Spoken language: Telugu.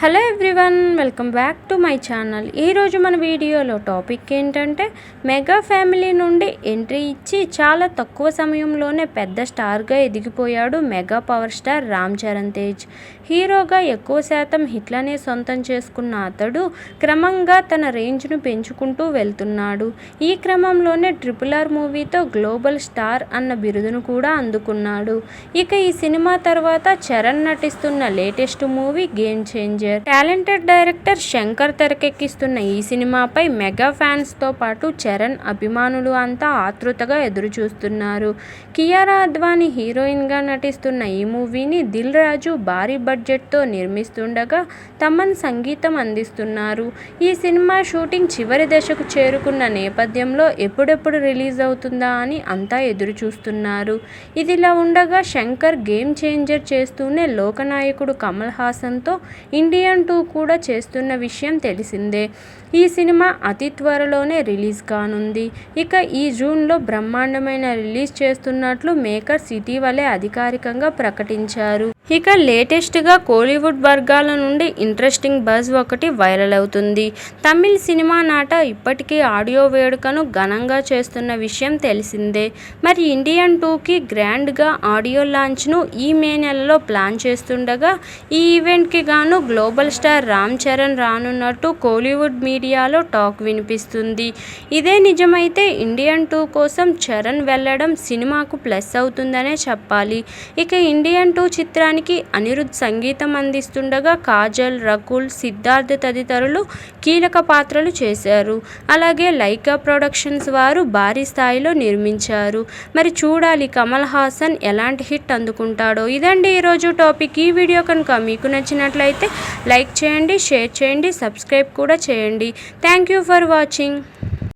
Hello everyone welcome back to my channel. ఈరోజు మన వీడియోలో టాపిక్ ఏంటంటే మెగా ఫ్యామిలీ నుండి ఎంట్రీ ఇచ్చి చాలా తక్కువ సమయంలోనే పెద్ద స్టార్గా ఎదిగిపోయాడు mega power star Ram Charan Tej. హీరోగా ఎక్కువ శాతం హిట్లనే సొంతం చేసుకున్న అతడు క్రమంగా తన రేంజ్ను పెంచుకుంటూ వెళ్తున్నాడు. ఈ క్రమంలోనే ట్రిపుల్ ఆర్ మూవీతో గ్లోబల్ స్టార్ అన్న బిరుదును కూడా అందుకున్నాడు. ఇక ఈ సినిమా తర్వాత చరణ్ నటిస్తున్న latest movie game changer. Talented director Shankar తెరకెక్కిస్తున్న ఈ సినిమాపై మెగా ఫ్యాన్స్తో పాటు చరణ్ అభిమానులు అంతా ఆతృతగా ఎదురు చూస్తున్నారు కియారా అద్వానీ హీరోయిన్గా నటిస్తున్న ఈ మూవీని దిల్ రాజు భారీ బడ్జెట్తో నిర్మిస్తుండగా తమన్ సంగీతం అందిస్తున్నారు. ఈ సినిమా షూటింగ్ చివరి దశకు చేరుకున్న నేపథ్యంలో ఎప్పుడెప్పుడు రిలీజ్ అవుతుందా అని అంతా ఎదురు చూస్తున్నారు ఇదిలా ఉండగా శంకర్ గేమ్ చేంజర్ చేస్తూనే లోకనాయకుడు కమల్ హాసన్తో ఇండియన్ టూ కూడా చేస్తున్న విషయం తెలిసిందే. ఈ సినిమా అతి త్వరలోనే రిలీజ్ కానుంది. ఇక ఈ జూన్లో బ్రహ్మాండమైన రిలీజ్ చేస్తున్నట్లు మేకర్స్ ఇటీవలే అధికారికంగా ప్రకటించారు. ఇక లేటెస్ట్గా కోలీవుడ్ వర్గాల నుండి ఇంట్రెస్టింగ్ బజ్ ఒకటి వైరల్ అవుతుంది. తమిళ్ సినిమా నాట ఇప్పటికీ ఆడియో వేడుకను ఘనంగా చేస్తున్న విషయం తెలిసిందే. మరి ఇండియన్ టూకి గ్రాండ్గా ఆడియో లాంచ్ను ఈ మే నెలలో ప్లాన్ చేస్తుండగా ఈ ఈవెంట్కి గాను గ్లోబల్ స్టార్ రామ్ చరణ్ రానున్నట్టు కోలీవుడ్ మీడియాలో టాక్ వినిపిస్తుంది. ఇదే నిజమైతే ఇండియన్ టూ కోసం చరణ్ వెళ్ళడం సినిమాకు ప్లస్ అవుతుందనే చెప్పాలి. ఇక ఇండియన్ టూ చిత్రాన్ని చిత్రానికి అనిరుద్ సంగీతం అందిస్తుండగా కాజల్ రకుల్ సిద్ధార్థ్ తదితరులు కీలక పాత్రలు చేశారు. అలాగే లైకా ప్రొడక్షన్స్ వారు భారీ స్థాయిలో నిర్మించారు. మరి చూడాలి కమల్ హాసన్ ఎలాంటి హిట్ అందుకుంటాడో. ఇదండి ఈరోజు టాపిక్. ఈ వీడియో కనుక మీకు నచ్చినట్లయితే లైక్ చేయండి షేర్ చేయండి సబ్స్క్రైబ్ కూడా చేయండి. Thank you for watching.